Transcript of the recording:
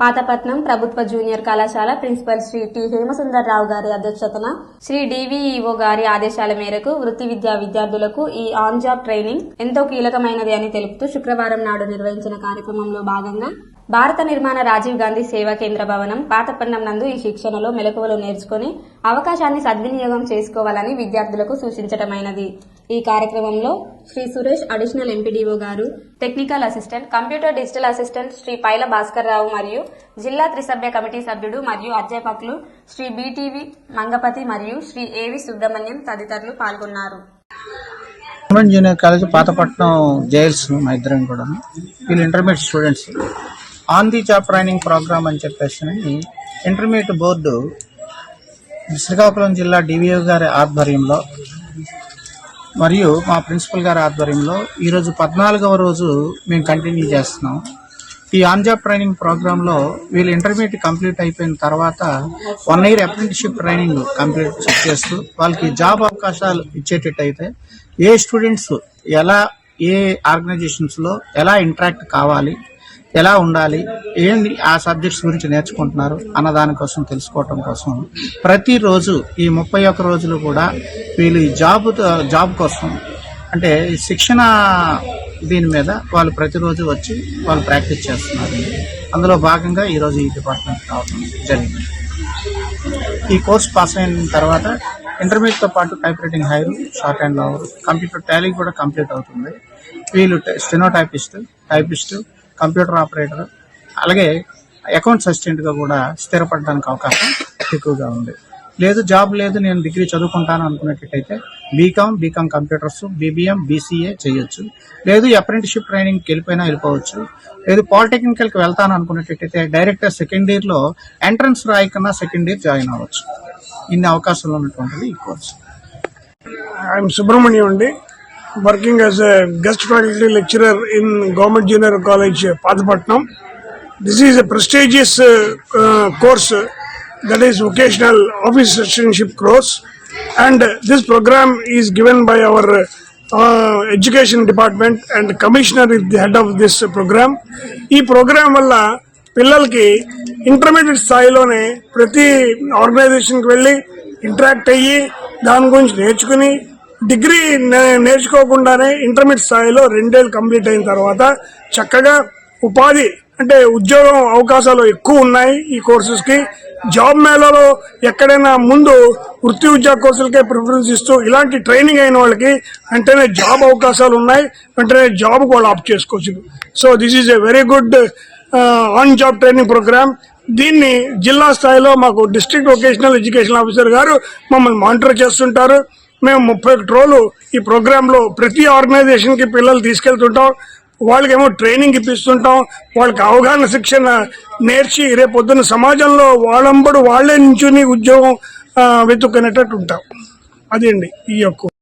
పాతపట్నం ప్రభుత్వ జూనియర్ కళాశాల principal Shri T Hemasundarrao గారి అధ్యక్షతన శ్రీ డివిఈఓ గారి ఆదేశాల మేరకు వృత్తి విద్యా విద్యార్థులకు ఈ ఆన్ జాబ్ ట్రైనింగ్ ఎంతో కీలకమైనది అని తెలుపుతూ శుక్రవారం నాడు నిర్వహించిన కార్యక్రమంలో భాగంగా భారత నిర్మాణ రాజీవ్ గాంధీ సేవా కేంద్ర భవనం పాతపట్నం నందు ఈ శిక్షణలో మెలకువలు నేర్చుకుని అవకాశాన్ని సద్వినియోగం చేసుకోవాలని విద్యార్థులకు సూచించటమైనది. ఈ కార్యక్రమంలో శ్రీ సురేష్ అడిషనల్ ఎంపీడీఓ గారు technical assistant computer digital assistant Shri Paila Bhaskar Rao మరియు జిల్లా త్రిసభ్య కమిటీ సభ్యుడు మరియు అధ్యాపకులు శ్రీ బీటీవీ మంగపతి మరియు శ్రీ ఏవి సుబ్రహ్మణ్యం తదితరులు పాల్గొన్నారు. గవర్నమెంట్ జూనియర్ కాలేజ్ పాతపట్నం జైల్స్ మా ఇద్దరం కూడా వీళ్ళు intermediate students. On the job training program అని చెప్పేసి ఇంటర్మీడియట్ బోర్డు శ్రీకాకుళం జిల్లా డివిఓ గారి ఆధ్వర్యంలో మరియు మా ప్రిన్సిపల్ గారి ఆధ్వర్యంలో ఈరోజు పద్నాలుగవ రోజు మేము కంటిన్యూ చేస్తున్నాం. ఈ ఆన్జాబ్ ట్రైనింగ్ ప్రోగ్రాంలో వీళ్ళు ఇంటర్మీడియట్ కంప్లీట్ అయిపోయిన తర్వాత one year apprenticeship training complete చేస్తూ వాళ్ళకి జాబ్ అవకాశాలు ఇచ్చేటట్టయితే ఏ స్టూడెంట్స్ ఎలా ఏ ఆర్గనైజేషన్స్లో ఎలా ఇంటరాక్ట్ కావాలి ఎలా ఉండాలి? ఏంటి ఆ సబ్జెక్ట్స్ గురించి నేర్చుకుంటున్నారు అన్న దానికోసం తెలుసుకోవటం కోసం. ప్రతిరోజు ఈ ముప్పై ఒక్క రోజులు కూడా వీళ్ళు ఈ జాబ్ జాబ్ కోసం అంటే ఈ శిక్షణ దీని మీద వాళ్ళు ప్రతిరోజు వచ్చి వాళ్ళు ప్రాక్టీస్ చేస్తున్నారు. అందులో భాగంగా ఈరోజు ఈ డిపార్ట్మెంట్ రావడం జరిగింది. ఈ కోర్స్ పాస్ అయిన తర్వాత ఇంటర్మీడియట్తో పాటు typewriting higher short and lower computer Tally కూడా కంప్లీట్ అవుతుంది. వీళ్ళు steno typist typist computer operator. అలాగే అకౌంట్స్ అసిస్టెంట్గా కూడా స్థిరపడడానికి అవకాశం ఎక్కువగా ఉంది. లేదు జాబ్ లేదు నేను డిగ్రీ చదువుకుంటాను అనుకునేటట్టయితే B Com B Com computers BBM BCA చేయొచ్చు. లేదు అప్రెంటిషిప్ ట్రైనింగ్కి వెళ్ళిపోయినా వెళ్ళిపోవచ్చు. లేదు పాలిటెక్నికల్కి వెళ్తాను అనుకునేటట్టయితే డైరెక్ట్గా సెకండ్ ఇయర్లో ఎంట్రన్స్ రాయకన్నా సెకండ్ ఇయర్ జాయిన్ అవ్వచ్చు. ఇన్ని అవకాశాలు ఉన్నటువంటిది ఈ కోర్సు. ఐఎమ్ సుబ్రహ్మణ్యం అండి. Working as guest faculty lecturer in government junior college Pathapatnam. This is a prestigious course that is vocational office assistantship course and this program is given by our education department and commissioner is the head of this program ఈ programme వల్ల పిల్లలకి intermediate స్థాయిలోనే ప్రతి ఆర్గనైజేషన్కి వెళ్ళి interact అయ్యి దాని గురించి నేర్చుకుని డిగ్రీ నే- నేర్చుకోకుండానే ఇంటర్మీడియట్ స్థాయిలో రెండేళ్ళు కంప్లీట్ అయిన తర్వాత చక్కగా ఉపాధి అంటే ఉద్యోగం అవకాశాలు ఎక్కువ ఉన్నాయి ఈ కోర్సెస్కి జాబ్ మేళాలో ఎక్కడైనా ముందు వృత్తి ఉద్యోగ కోర్సులకే ప్రిఫరెన్స్ ఇస్తూ ఇలాంటి ట్రైనింగ్ అయిన వాళ్ళకి వెంటనే జాబ్ అవకాశాలు ఉన్నాయి. వెంటనే జాబ్ కూడా ఆప్ చేసుకోవచ్చు. So this is a very good on job training program. దీన్ని జిల్లా స్థాయిలో మాకు డిస్ట్రిక్ట్ వొకేషనల్ ఎడ్యుకేషన్ ఆఫీసర్ గారు మమ్మల్ని మానిటర్ చేస్తుంటారు. మేము ముప్పై ఒకటి రోజులు ఈ ప్రోగ్రాంలో ప్రతి ఆర్గనైజేషన్కి పిల్లలు తీసుకెళ్తుంటాం. వాళ్ళకేమో ట్రైనింగ్ ఇప్పిస్తుంటాం. వాళ్ళకి అవగాహన శిక్షణ నేర్చి రేపు పొద్దున్న సమాజంలో వాళ్ళంబడు వాళ్ళే నించుని ఉద్యోగం వెతుక్కునేటట్టు ఉంటాం అదే అండి ఈ యొక్క